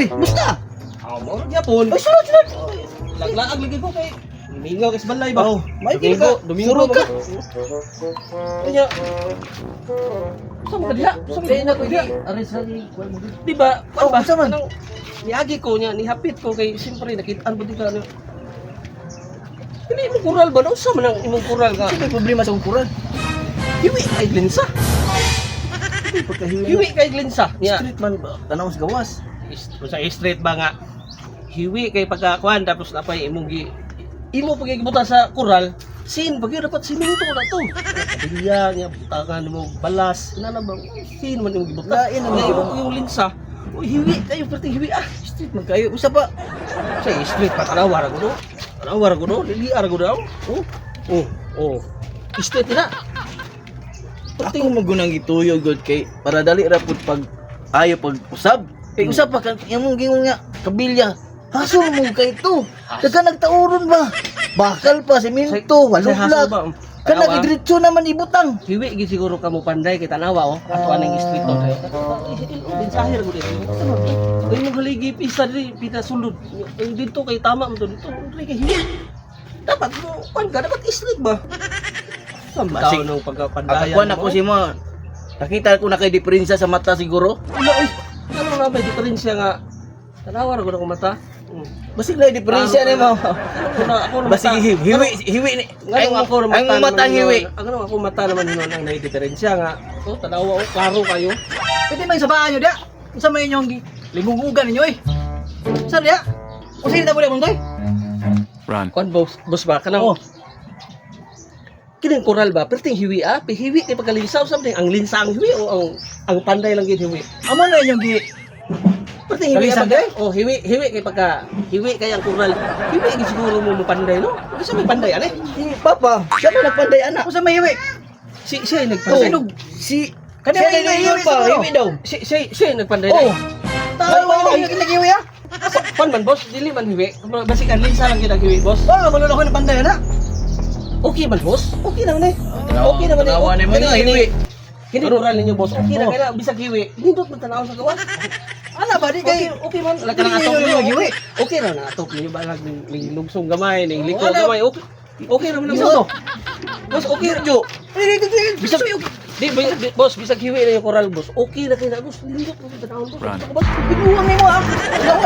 Uy, musta? Aw mo gyapon. Ay, sunod, sunod. Laglaag lagi ko kay Domingo kay balay ba? Oh, may Domingo, ka. Domingo Surog ka. Kanya. Saan ka diha? Saan ka ko diha? Aris lagi. Di ba? Oh, ba? unsa man? Niagi ko niya, nihapit ko kay siyempre nakitaan mo di ka. Hindi mo kural ba? Ano sa man ang imong kural ka? May problema sa kukuran. Hiwi kay Glensa. Hiwi kay Glensa. Street man ba? Tanaw sa gawas. Is- sa street ba nga hiwi kay pagkakuan tapos napay imong gi imo pagigibutan sa kural sin pag yun dapat siminto na to. Kabilya niya butangan mo balas. Na na bang sin man imong gibutan Lain Kaya gibutan. yung, linsa. Uy, hiwi kayo perti hiwi. Ah Street man kayo. Usa pa. sa street pa tanawa ra gudo tanawa ra gudo lili ara gudo oh oh oh. Street na. Ako magunang ituyo god kay para dali ra pud pag ayo pag usab. Kay usab pa kan imong gingon nga kabilya. Hasol mo kay to. Daga nagtauron ba? Bakal pa semento, Sa walong hassle lag. ba? Kana gidritso naman ibutang. hiwi gi siguro kamo panday kay tanawa oh ato anang street to mensahe ra gud Uy, mo haligi pisa diri pita sulod. Dito kay tama mo to dito. Uy, kay hiwi. Dapat mo pan ka dapat street ba? Daw nung pagkapandayan. Ako ako si mo. Nakita ko na kay diferensya sa mata siguro. Uy. Ano nga ba diferensya nga? Tanawa ra gud ako mata. Hmm. Basig na diferensya ni mo. Na na Basig mata. hiwi hiwi hiwi ni. Ang ako na ang mata mata hiwi. Ang ako mata naman yun ang naidifferensya nga. Oh, tanawa oh, klaro kayo. Pwede man sabaan nyo dia. Unsa may inyong gi- lingungugan ninyo eh. Saan dia? Unsa kita mo dia muntoy? Kon boss, boss ba kanang Oh. Kining koral ba? Perting hiwi ah, pi hiwi kay pagkalinsaw something ang linsa ang hiwi o ang ang panday lang gid hiwi. Amo na inyong gi Perting hiwi Kalisan pagka, oh hiwi hiwi kay pagka hiwi kay ang koral. Hiwi gid siguro mo mo panday no? Kasi may panday ani. si Papa. Siya may nagpanday anak. Unsa may hiwi? Si siya yung Oh, nagpanday. si yung na hiwi pa, hiwi daw. Si siya siya yung nagpanday. Oh. Tao Tayo ba mo yung hiwi ah. Pan man boss, dili man hiwi. Basi kan linsa lang ang hiwi boss. Oh, malolo ko ng panday anak. Okay man boss? Okay naman eh. Okay naman eh. Tanawa naman Hindi- nga, hiwi. Hindi moral ninyo boss. Okay na kaya bisag hiwi. Hindot man tanaw sa gawas. Ana ba di Okay, kay okay man. Nang Hindi atop ninyo hiwi. Okay ra na atop ninyo ba lag ning lugsong gamay, ning liko Wala. gamay. Okay. Okay ra man Bisa boss. Boss, okay jo. Bisag Di, bi- bi- boss, bisag hiwi na yung koral boss. Okay na kaya na boss. Hindot man tanaw boss. Boss. binuwang nimo ah. Daw?